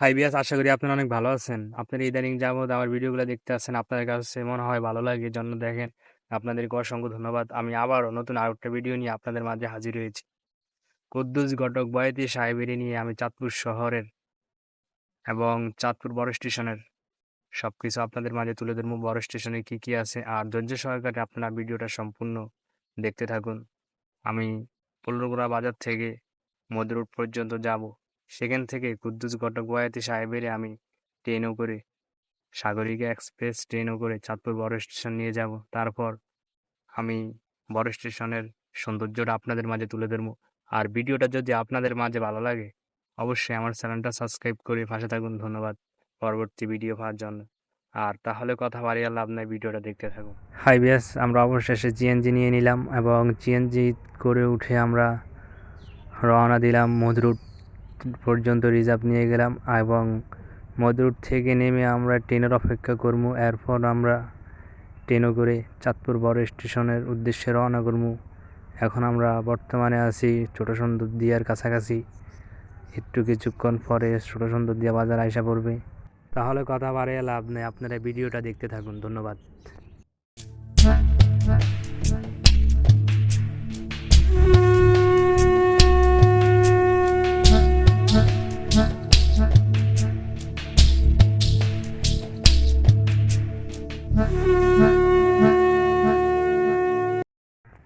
High বিয়াস আশা করি আপনারা অনেক ভালো আছেন। আপনারা ইদানিং যাবৎ আমার ভিডিওগুলো দেখতে আসছেন। আপনাদের কাছে মনে হয় ভালো লাগে জন্য দেখেন। আপনাদেরকে অসংখ্য ধন্যবাদ। আমি আবারও নতুন আর একটা ভিডিও নিয়ে আপনাদের মাঝে হাজির হয়েছি। কুদ্দুস ঘটক বয়াতি সাহেবেরই নিয়ে আমি চাঁদপুর শহরের এবং চাঁদপুর বড় স্টেশনের সবকিছু আপনাদের মাঝে তুলে ধরবো। বড় স্টেশনে কি, কি আছে আর ধৈর্য সহকারে আপনারা ভিডিওটা সম্পূর্ণ দেখতে থাকুন। আমি পল্লুগুড়া বাজার থেকে মধ্যে রোড পর্যন্ত যাব। সেখান থেকে কুদ্দুস ঘটক সাহেবের আমি ট্রেনও করে সাগরিকা এক্সপ্রেস ট্রেনও করে চাঁদপুর বড় স্টেশন নিয়ে যাব। তারপর আমি বড় স্টেশনের সৌন্দর্যটা আপনাদের মাঝে তুলে ধরবো। আর ভিডিওটা যদি আপনাদের মাঝে ভালো লাগে, অবশ্যই আমার চ্যানেলটা সাবস্ক্রাইব করে পাশে থাকুন। ধন্যবাদ পরবর্তী ভিডিও পাওয়ার জন্য। আর তাহলে কথা বাড়িয়ে লাভ নাই ভিডিওটা দেখতে থাকুন। হাই বিয়াস আমরা অবশেষে জিএনজি নিয়ে নিলাম এবং জিএনজি করে উঠে আমরা রওনা দিলাম মধুরুট পর্যন্ত রিজার্ভ নিয়ে গেলাম এবং মধুরুট থেকে নেমে আমরা ট্রেনের অপেক্ষা করব এরপর আমরা ট্রেনও করে চাঁদপুর বড় স্টেশনের উদ্দেশ্যে রওনা করব এখন আমরা বর্তমানে আছি ছোটো সুন্দর দিয়ার কাছাকাছি। একটু কিছুক্ষণ পরে ছোটো সুন্দর দিয়া বাজার আইসা পড়বে। তাহলে কথা বাড়িয়ে লাভ নেই। আপনারা ভিডিওটা দেখতে থাকুন। ধন্যবাদ।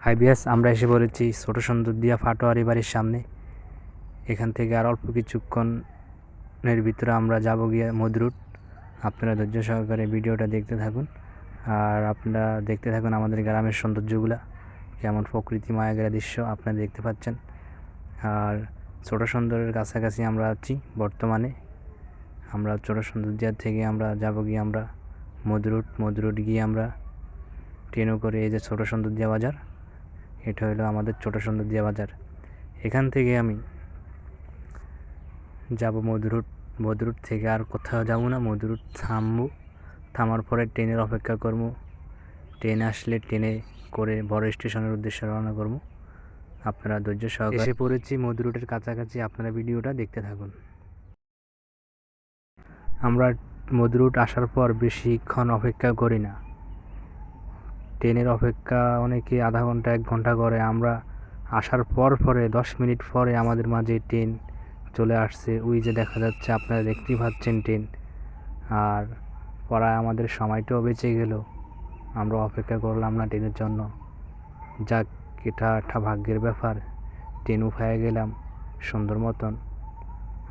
হাই বিয়াস আমরা এসে পড়েছি ছোটো সুন্দর দিয়া ফাটোয়ারি বাড়ির সামনে। এখান থেকে আর অল্প কিছুক্ষণের ভিতরে আমরা যাব গিয়ে মধুরুট আপনারা ধৈর্য সহকারে ভিডিওটা দেখতে থাকুন। আর আপনারা দেখতে থাকুন আমাদের গ্রামের সৌন্দর্যগুলা, কেমন প্রকৃতি মায়াগেরা দৃশ্য আপনারা দেখতে পাচ্ছেন। আর ছোটো সুন্দরের কাছাকাছি আমরা আছি বর্তমানে। আমরা ছোটো সৌন্দর্যার থেকে আমরা যাব গিয়ে আমরা মধুরুট মধুরুট গিয়ে আমরা ট্রেনও করে এই যে ছোটো সৌন্দর্যা বাজার, এটা হলো আমাদের ছোটো সৌন্দর্যা বাজার। এখান থেকে আমি যাব মধুরুট মধুরুট থেকে আর কোথাও যাব না মধুরুট থামবো, থামার পরে ট্রেনের অপেক্ষা করব। ট্রেন আসলে ট্রেনে করে বড় স্টেশনের উদ্দেশ্যে রওনা করব। আপনারা ধৈর্য সহকারে এসে পড়েছি মধুরুটের কাছাকাছি আপনারা ভিডিওটা দেখতে থাকুন। আমরা মধুরুট আসার পর বেশিক্ষণ অপেক্ষা করি না। ট্রেনের অপেক্ষা অনেকে আধা ঘণ্টা এক ঘণ্টা করে। আমরা আসার পর পরে দশ মিনিট পরে আমাদের মাঝে ট্রেন চলে আসছে। ওই যে দেখা যাচ্ছে আপনারা দেখতেই পাচ্ছেন ট্রেন। আর পড়ায় আমাদের সময়টাও বেঁচে গেল। আমরা অপেক্ষা করলাম না ট্রেনের জন্য। যাক এটা একটা ভাগ্যের ব্যাপার। ট্রেন উঠায় গেলাম, সুন্দর মতন।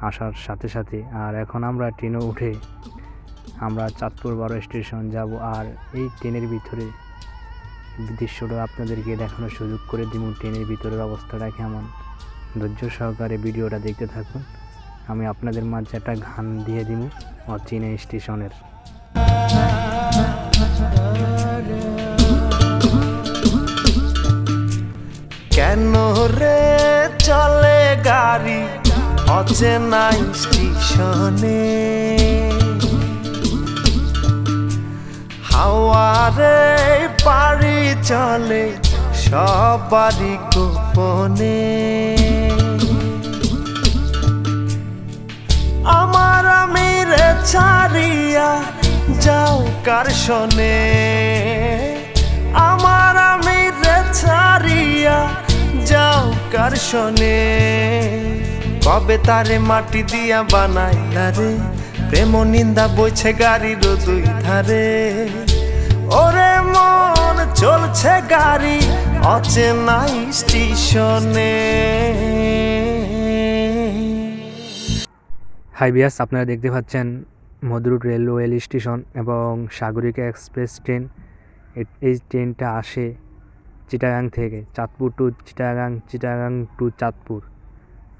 আসার সাথে সাথে, আর এখন আমরা ট্রেনে উঠে আমরা চাঁদপুর বড় স্টেশন যাব, আর এই ট্রেনের ভিতরে দৃশ্যটা আপনাদেরকে দেখানোর সুযোগ করে দিব ট্রেনের ভিতরের অবস্থাটা কেমন। ধৈর্য সহকারে ভিডিওটা দেখতে থাকুন। আমি আপনাদের মাঝে একটা গান দিয়ে দিব অচিনে স্টেশনের। কেন চলে গাড়ি অচেনা স্টেশনে। হাওয়ারে পাড়ি চলে সবারই গোপনে। আমার আমি রে ছাড়িয়া যাও কার শোনে? আমার আমি রে ছাড়িয়া যাও কার শোনে? কবে তারে মাটি দিয়া বানাইলা রে? প্রেম নিন্দা বইছে গাড়ির দুই ধারে। ওরে মন, চলছে গাড়ি অচেনা স্টেশনে। হাই বিয়াস আপনারা দেখতে পাচ্ছেন মধুরুট রেলওয়ে স্টেশন এবং সাগরিকা এক্সপ্রেস ট্রেন। এই ট্রেনটা আসে চিটাগাং থেকে চাঁদপুর টু চিটাগাং চিটাগাং টু চাঁদপুর।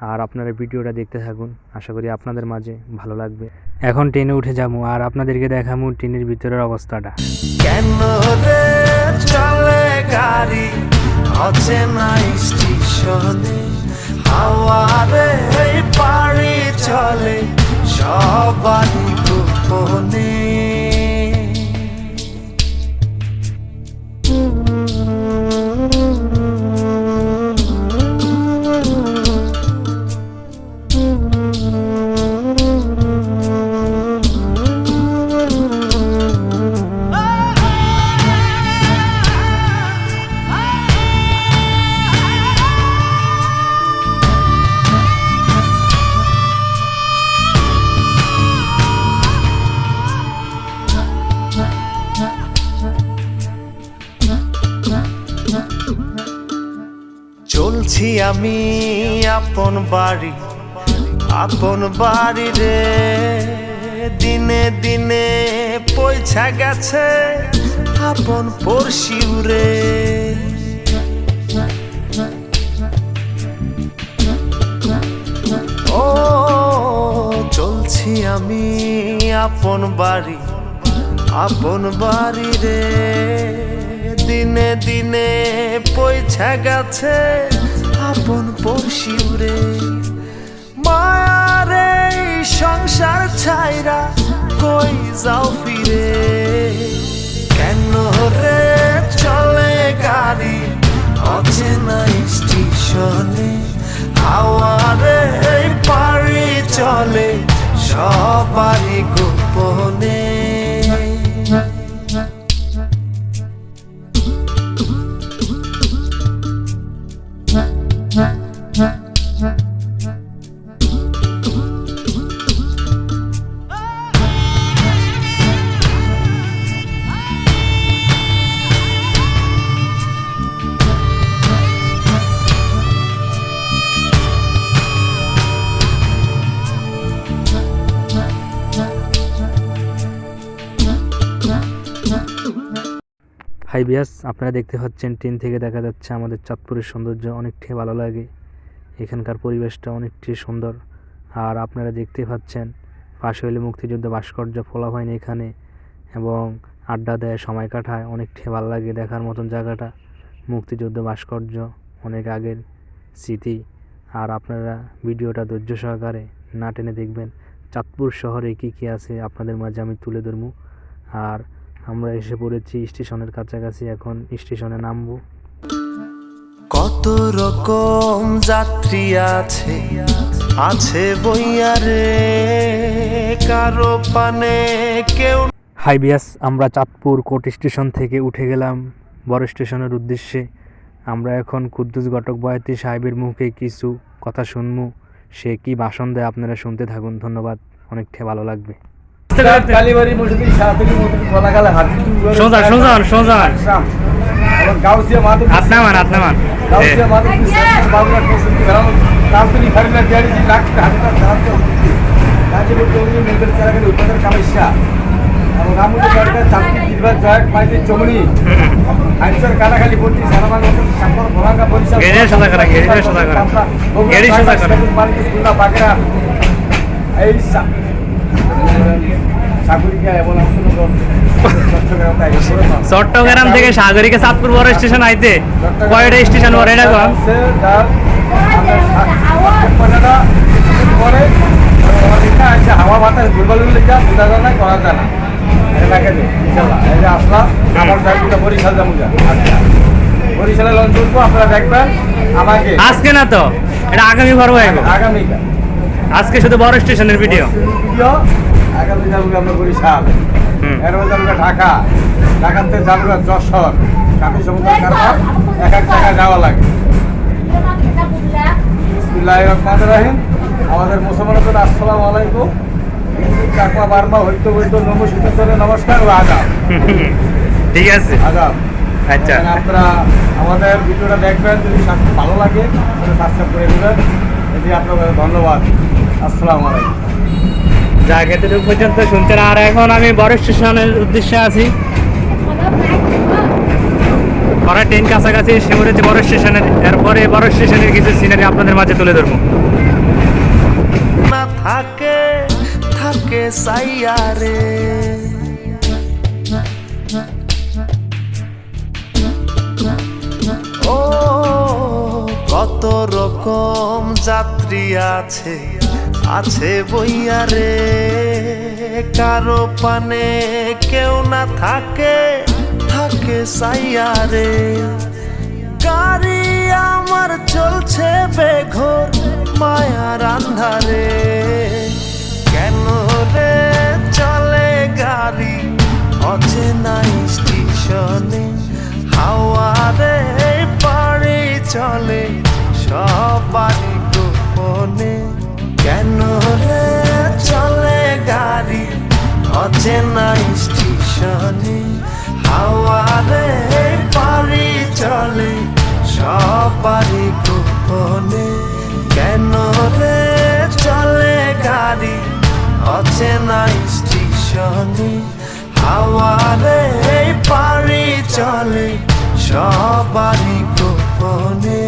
আর আপনারা ভিডিওটা দেখতে থাকুন, আশা করি আপনাদের মাঝে ভালো লাগবে। এখন ট্রেনে উঠে যাব আর আপনাদেরকে দেখাবো ট্রেনের ভিতরের অবস্থাটা। কেন রে চলে গাড়ি? অচেনা স্টেশনে হাওয়ারে পাড়ি চলে সবারই গোপনে। আপন বাড়ি আপন বাড়ি রে। দিনে দিনে পয়সা গেছে আপন পড়শিউ রে। ও, চলছি আমি আপন বাড়ি আপন বাড়ি রে। দিনে দিনে পয়সা গেছে আপন পড়শিউ রে। মায়ারে সংসার ছাইরা কই যাও ফিরে? কেন রে চলে গাড়ি? অচেনা স্টেশনে হাওয়ারে পাড়ি চলে। সবারই গোপনে হাই বিয়াস আপনারা দেখতে পাচ্ছেন ট্রেন থেকে দেখা যাচ্ছে আমাদের চাঁদপুরের সৌন্দর্য অনেকটাই ভালো লাগে। এখানকার পরিবেশটা অনেকটাই সুন্দর। আর আপনারা দেখতে পাচ্ছেন পাশে হইলে মুক্তিযুদ্ধ ভাস্কর্য ফোলা হয়নি এখানে এবং আড্ডা দেয়, সময় কাটায়, অনেকটাই ভালো লাগে দেখার মতন জায়গাটা। মুক্তিযুদ্ধ ভাস্কর্য অনেক আগের স্মৃতি। আর আপনারা ভিডিওটা ধৈর্য সহকারে না টেনে দেখবেন চাঁদপুর শহরে কী কী আছে, আপনাদের মাঝে আমি তুলে ধরবো। আর আমরা এসে পড়েছি স্টেশনের কাছাকাছি এখন স্টেশনে নামবো। কত রকম যাত্রী আছে আছে বইয়ারে কারও পানে কেউ হাই বিয়াস আমরা চাঁদপুর কোর্ট স্টেশন থেকে উঠে গেলাম বড় স্টেশনের উদ্দেশ্যে। আমরা এখন কুদ্দুস ঘটক বয়াতি সাহেবের মুখে কিছু কথা শুনব। সে কি ভাষণ দেয় আপনারা শুনতে থাকুন ধন্যবাদ। অনেকটা ভালো লাগবে। কালীবাড়ি মসজিদের সাথে মসজিদ বলা গেল হাতি সোজা সোজা সোজা। গাউসিয়া মাধব আপনামান আপনামান গাউসিয়া মাধব বাবুরাট মসজিদ গ্রাম কামতুনি খারিলা দিয়ারি লাখ হাজার সাহায্য গাজীপুর চৌধুরী মেন্টাল চালাকের উৎপাদন কামেশা। এবং রামুদ্র সরকার চাকরি জিরবার জয়েন্ট মাইতি চমনি। আইনসর কাটাখালি ভর্তি সারামান সাম্পর ভরাঙ্গা পরিষদ গেড়ে সোজা করা, গেড়ে সোজা করা। গেড়ে এই চট্টগ্রাম থেকে সাগরিকা চাঁদপুর বড় স্টেশন আইতে। কয়টা স্টেশন পরে এটা কম। হাওয়া বাতাস দুর্বল লেখা বোঝা যায় না করা যায় না যে আমার বরিশাল যা লঞ্চ করব আপনারা দেখবেন আমাকে আজকে না তো? এটা আগামী পর্ব আগামীকাল। আজকে শুধু বড় স্টেশনের ভিডিও ভিডিও আগামী যাব আমরা বরিশাল। এর মধ্যে যাব ঢাকা ঢাকাতে যাব যশোর কাপি সমুদ্র কারবার এক এক জায়গায় যাওয়া লাগে। বিসমিল্লাহ রহমান রাহিম আমাদের মুসলমানদের আসসালামু আলাইকুম। চাকমা বার্মা হইতে হইতে নমস্কার নমস্কার ও আদাব। ঠিক আছে। আদাব। আচ্ছা। আপনারা আমাদের ভিডিওটা দেখবেন যদি ভালো লাগে তাহলে সাবস্ক্রাইব করে দেবেন। এটি আপনাদের ধন্যবাদ। আসসালামু আলাইকুম। যাক এতটুকু পর্যন্ত শুনছেন। আর এখন আমি বড় স্টেশনের উদ্দেশ্যে আছি। ওরা ট্রেন কাছাকাছি পড়েছে বড় স্টেশনের এরপরে বড় স্টেশনের কিছু সিনারি আপনাদের মাঝে তুলে ধরবো। থাকে থাকে সাইয়ারে ও, কত রকম যাত্রী আছে। আছে বইয়ারে কারও পানে কেউ না থাকে থাকে সাইয়ারে গাড়ি আমার চলছে বেঘর, মায়ার আন্ধারে। কেন রে চলে গাড়ি অচেনা স্টেশনে? হাওয়ারে পাড়ি চলে সবারই অচেনা স্টেশনে, হাওয়ারে পারি চলে সবারি গোপনে। কেন রে চলে গাড়ি? অচেনা স্টেশনে, হাওয়ারে পারি চলে, সবারই গোপনে।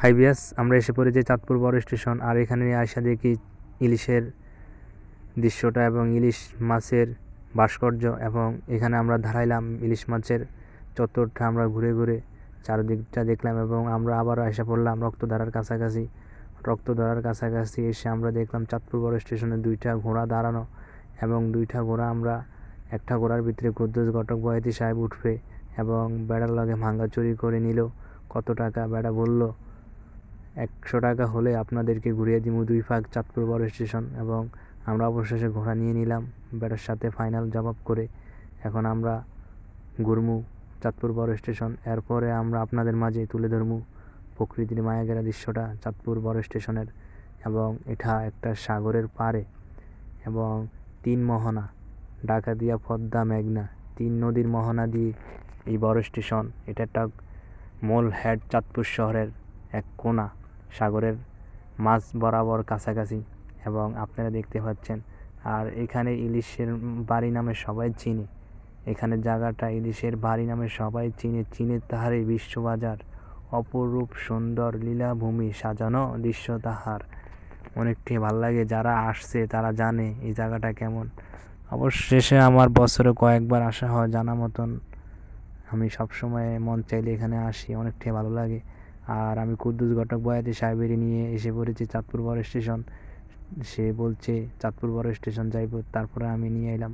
হাইবিয়াস আমরা এসে পড়ি যে চাঁদপুর বড় স্টেশন, আর এখানে আসা দেখি ইলিশের দৃশ্যটা এবং ইলিশ মাছের ভাস্কর্য এবং এখানে আমরা দাঁড়াইলাম ইলিশ মাছের চত্বরটা আমরা ঘুরে ঘুরে চারদিকটা দেখলাম এবং আমরা আবারও এসে পড়লাম রক্তধারার কাছাকাছি। রক্তধারার কাছাকাছি এসে আমরা দেখলাম চাঁদপুর বড় স্টেশনে দুইটা ঘোড়া দাঁড়ানো এবং দুইটা ঘোড়া আমরা একটা ঘোড়ার ভিতরে কুদ্দুস ঘটক বয়াতি সাহেব উঠবে এবং বেড়ার লগে ভাঙ্গা চুরি করে নিল। কত টাকা? বেড়া বলল, একশো টাকা হলে আপনাদেরকে ঘুরিয়ে দিব দুই ভাগ চাঁদপুর বড় স্টেশন এবং আমরা অবশেষে ঘোড়া নিয়ে নিলাম। বেটার সাথে ফাইনাল জবাব করে এখন আমরা ঘুরমু চাঁদপুর বড় স্টেশন। এরপরে আমরা আপনাদের মাঝে তুলে ধরমু প্রকৃতির মায়াগেরা দৃশ্যটা চাঁদপুর বড় স্টেশনের এবং এটা একটা সাগরের পাড়ে এবং তিন মোহনা, ডাকাতিয়া, পদ্মা, মেঘনা, তিন নদীর মোহনা দিয়ে এই বড় স্টেশন। এটা একটা মূল হেড চাঁদপুর শহরের এক কোনা, সাগরের মাছ বরাবর কাছাকাছি। এবং আপনারা দেখতে পাচ্ছেন। আর এখানে ইলিশের বাড়ি নামে সবাই চিনে। এখানে জায়গাটা ইলিশের বাড়ি নামে সবাই চিনে। চিনে তাহারে বিশ্ববাজার। অপরূপ সুন্দর লীলাভূমি, সাজানো দৃশ্য তাহার। অনেকটি ভালো লাগে, যারা আসছে তারা জানে এই জায়গাটা কেমন। অবশেষে আমার বছরে কয়েকবার আসা হয় জানা মতন। আমি সবসময় মন চাইলে এখানে আসি অনেকটাই ভালো লাগে। আর আমি কুদ্দুস ঘটক বয়াতি সাহেবের নিয়ে এসে পড়েছি চাঁদপুর বড় স্টেশন। সে বলছে, চাঁদপুর বড় স্টেশন যাইব। তারপরে আমি নিয়ে এলাম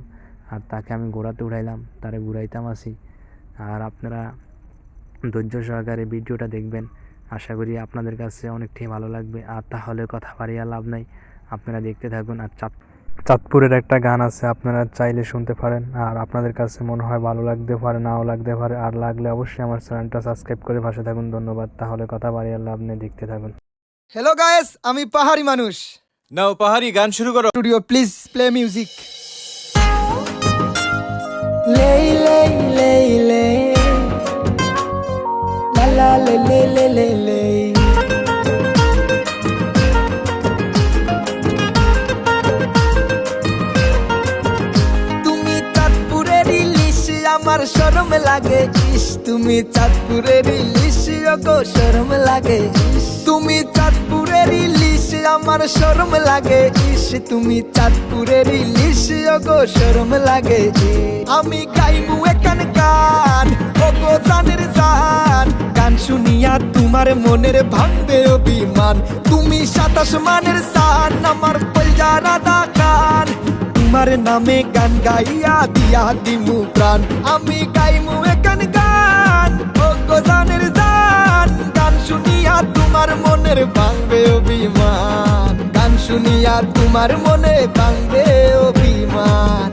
আর তাকে আমি ঘোরাতে উঠাইলাম, তারে ঘুরাইতাম আসি আর আপনারা ধৈর্য সহকারে ভিডিওটা দেখবেন। আশা করি আপনাদের কাছে অনেকটাই ভালো লাগবে। আর তাহলে কথা বাড়িয়ে লাভ নাই। আপনারা দেখতে থাকুন আর চাঁদ চাঁদপুরের একটা গান আছে, আপনারা চাইলে শুনতে পারেন। আর আপনাদের কাছে মনে হয় ভালো লাগতে পারে, নাও লাগতে পারে। আর লাগলে অবশ্যই আমার চ্যানেলটা সাবস্ক্রাইব করে পাশে থাকুন। ধন্যবাদ। তাহলে কথা বাড়িয়ে লাভ নেই। দেখতে থাকুন। হ্যালো গায়েস আমি পাহাড়ি মানুষ। নাও পাহাড়ি গান শুরু করো। স্টুডিও প্লিজ প্লে মিউজিক লেই লেই লেই লে লা লা লে লে লে লে লে তুমি চাঁদপুরের ইলিশ আমার শরম লাগে। ইস তুমি চাঁদপুরের ইলিশ গো শরম লাগে। ইস। তুমি চাঁদপুরের ইলিশ, আমার শরম লাগে ইস। তুমি চাঁদপুরের ইলিশ গো শরম লাগে আমি গাইমু একান গান ও গো জানের জান। গান শুনিয়া তোমার মনের ভাঙবে অভিমান। তুমি সাতাশ মানের সান আমার কলজা রাধা কান তোমার নামে গান গাইয়া দিয়া দিমু প্রাণ। আমি গাইমু একান গান ও গোজানের জান গান শুনিয়া তোমার মনের ভাঙবে অভিমান। গান শুনিয়া তোমার মনে ভাঙবে অভিমান।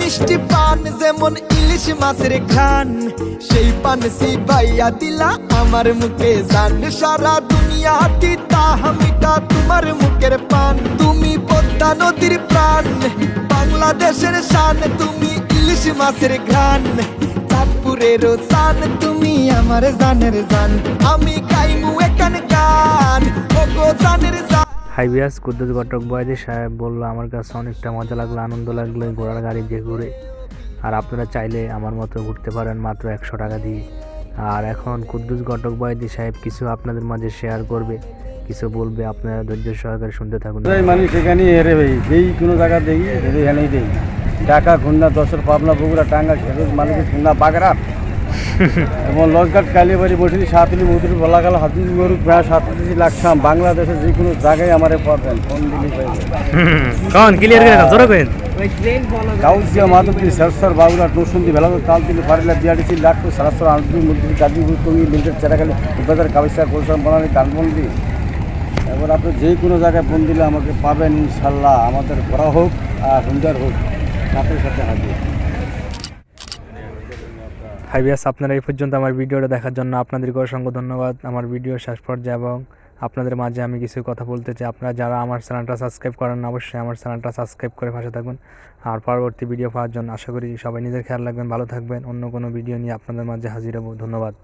মিষ্টি পান যেমন ইলিশ মাছের খান, সেই পান সিবাইয়া দিলা আমার মুখে জান, সারা দুনিয়া দিতা হামিটা তোমার মুখের পান। তুমি পদ্মা নদীর প্রাণ, বাংলাদেশের শান, তুমি ইলিশ মাছের ঘ্রাণ। চাঁদপুরের জান তুমি আমার জানের জান। আমি গাইমু একান গান ও গো জানের জান। হাই বিয়াস কুদ্দুস ঘটক বয়াদি সাহেব বলল, আমার কাছে অনেকটা মজা লাগল, আনন্দ লাগল ঘোড়ার গাড়ি দিয়ে ঘুরে। আর আপনারা চাইলে আমার মতো ঘুরতে পারেন মাত্র একশো টাকা দিয়ে। আর এখন কুদ্দুস ঘটক বয়দি সাহেব কিছু আপনাদের মাঝে শেয়ার করবে, কিছু বলবে, আপনারা ধৈর্য সহকারে শুনতে থাকুন। এই মানুষ সেখানেই হেরে ভাই, যেই কোনো জায়গা দেখি এখানেই দেই। ঢাকা, খুলনা দশর পাবনা, বগুড়া টাঙ্গা খেরোজ মালিক খুলনা বাগরা এবং কালীবাড়ি বসিলি সাতলি মধুরি বলাগাল হাতি গরু প্রায় সাতটি লাখসাম বাংলাদেশের যে কোনো জায়গায় আমারে পাবেন। ফোন দিলি পাইবেন ক্লিয়ার করে জোরে কইন। কাউসিয়া মাধবী সরসর বাবুরা টুসন্দি ভেলা তাল ফারিলা বিয়াডিসি লাট্টু সারাসর আলদু মন্দির গাজীপুর টঙ্গি লিন্টের চেরাখালি উপাদার কাবিসা গোলসান বনানি ডানবন্দি এবার আপনি যে কোনো জায়গায় ফোন দিলে আমাকে পাবেন ইনশাল্লাহ। আমাদের করা হোক আর সুন্দর হোক। সাথে সাথে হাজির। হাই বিয়াস আপনারা এই পর্যন্ত আমার ভিডিওটা দেখার জন্য আপনাদেরকে অসংখ্য ধন্যবাদ। আমার ভিডিও শেষ পর্যায়ে এবং আপনাদের মাঝে আমি কিছু কথা বলতে চাই। আপনারা যারা আমার চ্যানেলটা সাবস্ক্রাইব করেন অবশ্যই আমার চ্যানেলটা সাবস্ক্রাইব করে পাশে থাকুন। আর পরবর্তী ভিডিও পাওয়ার জন্য আশা করি সবাই নিজের খেয়াল রাখবেন, ভালো থাকবেন। অন্য কোনো ভিডিও নিয়ে আপনাদের মাঝে হাজির হব। ধন্যবাদ.